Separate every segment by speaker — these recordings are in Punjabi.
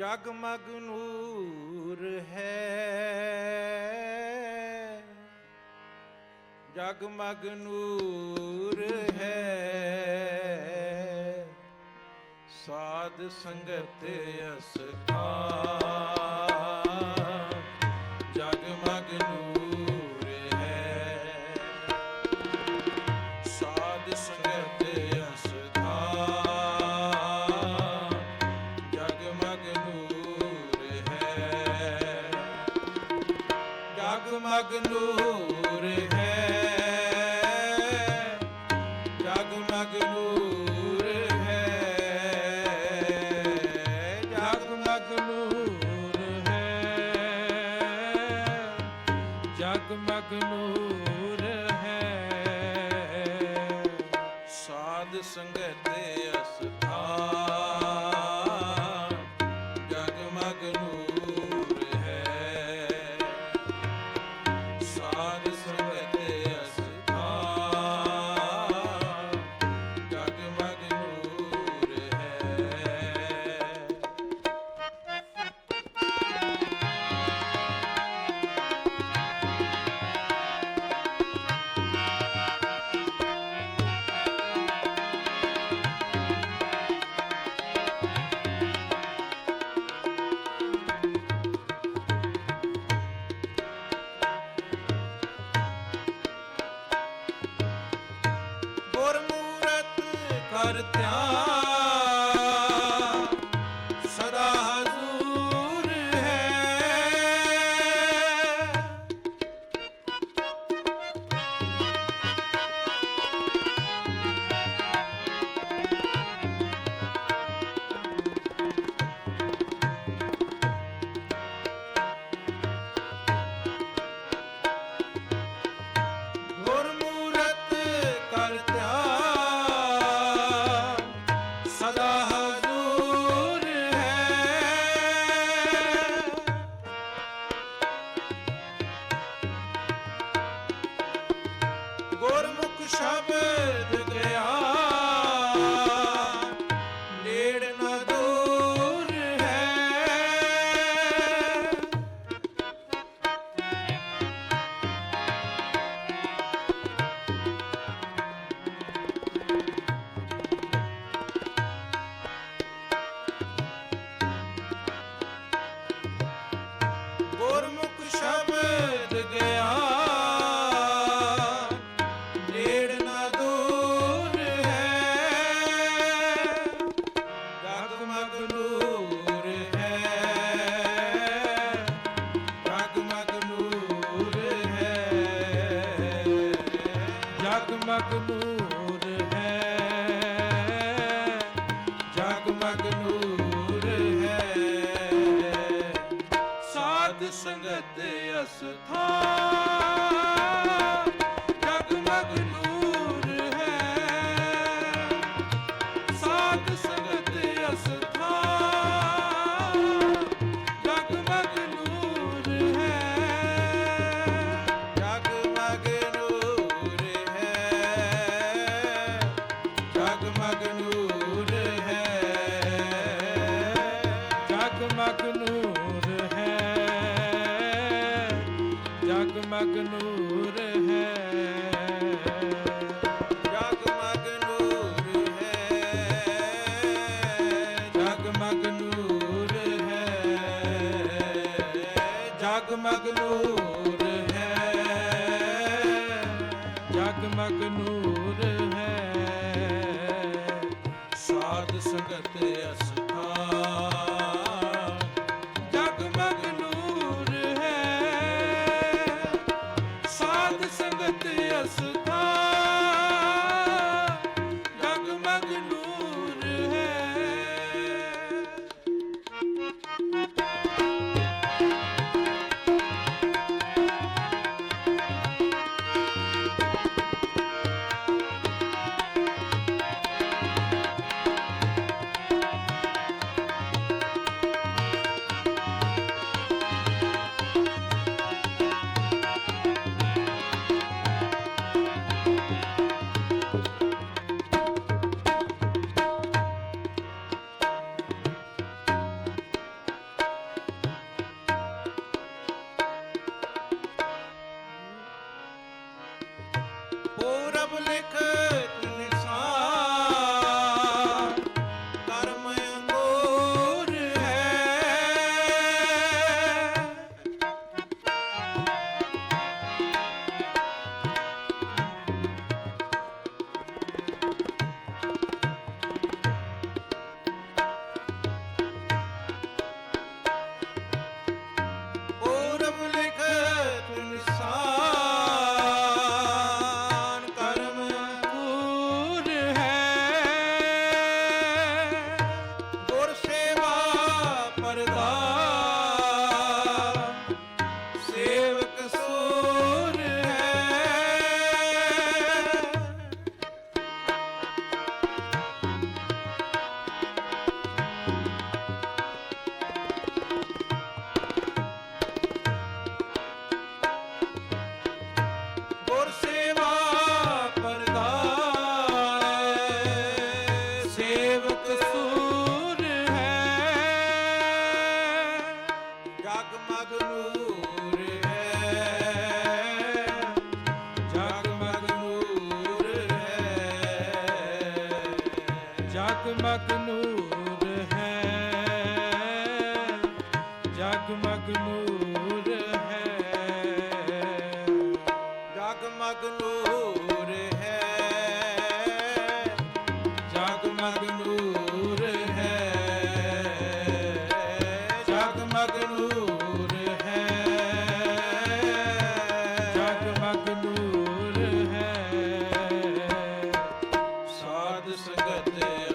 Speaker 1: ਜਗਮਗ ਨੂਰ ਹੈ। ਜਗਮਗ ਨੂਰ ਹੈ। ਸਾਧ ਸੰਗਤ ਅਸਥਾਨ। ਜਗਮਗ ਹੈ। ਕਰ ਧਿਆਨ I'm gonna. ਜਗਮਗ ਨੂਰ ਹੈ। ਜਗਮਗ ਹੈ।
Speaker 2: ਜਗਮਗ ਨੂਰ ਹੈ।
Speaker 1: ਜਗਮਗ ਨੂਰ ਹੈ। ਜਗਮਗ ਨੂਰ ਹੈ। ਜਗਮਗ ਹੈ।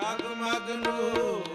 Speaker 1: જગમગનું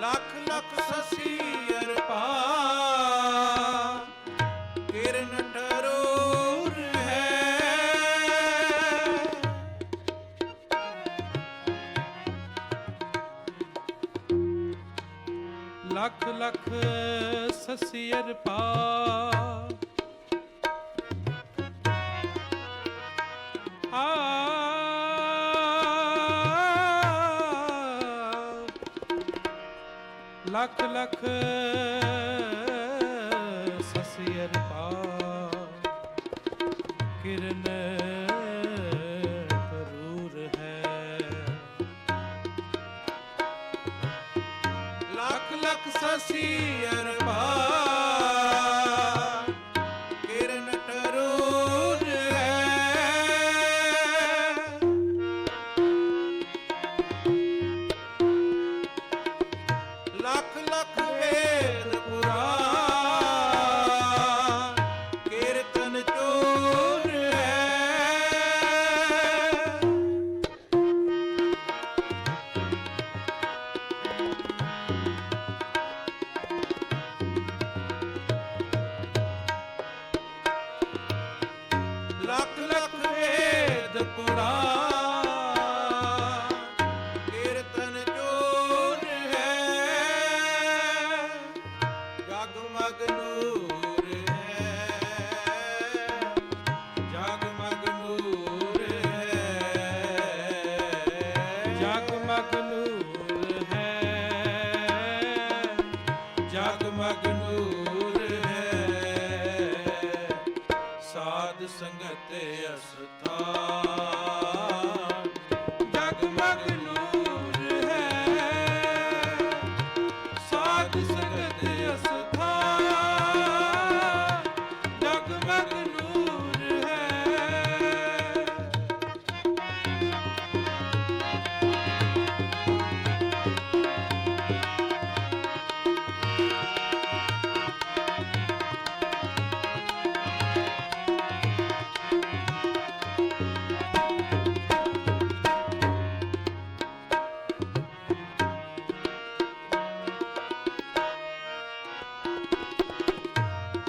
Speaker 1: ਲੱਖ ਲੱਖ ਸਸੀ ਅਰਪਾ ਹੈ।
Speaker 2: ਲੱਖ ਲੱਖ ਸਸੀ ਅਰਪਾ ਲਖ ਸਸਿਅਰ ਪਾ ਕਿਰਨ ਤਰੂਰ ਹੈ।
Speaker 1: ਲਖ ਲਖ ਸਸਿਅਰ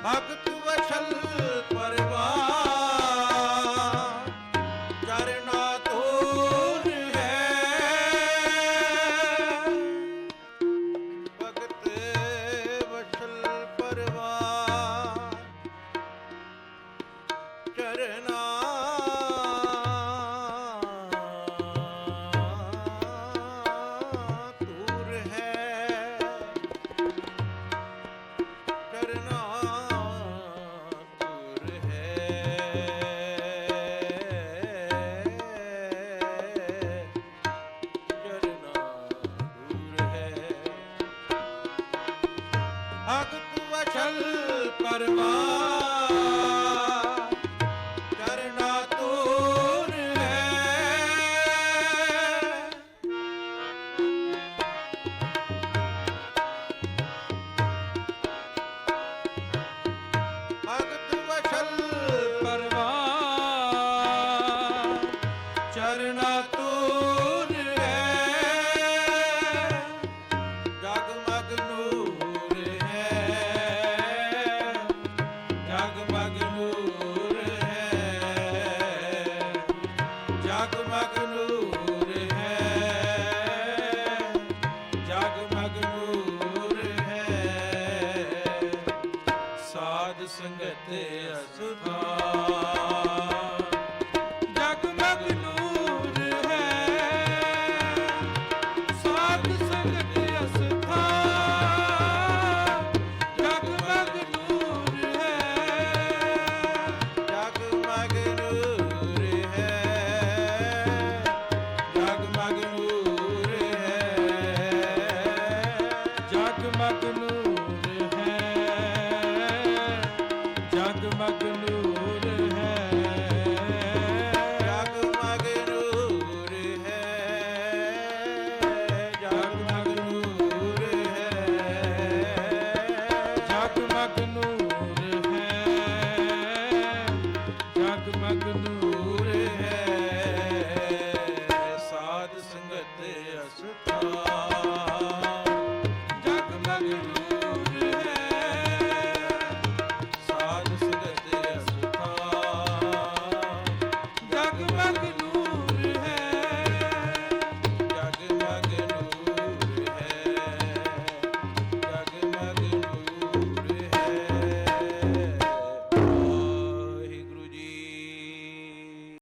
Speaker 1: Up ਅਗਤ ਵਸ਼ਲ ਪਰਵਾਰ ਜਗਮਗ ਨੂੰ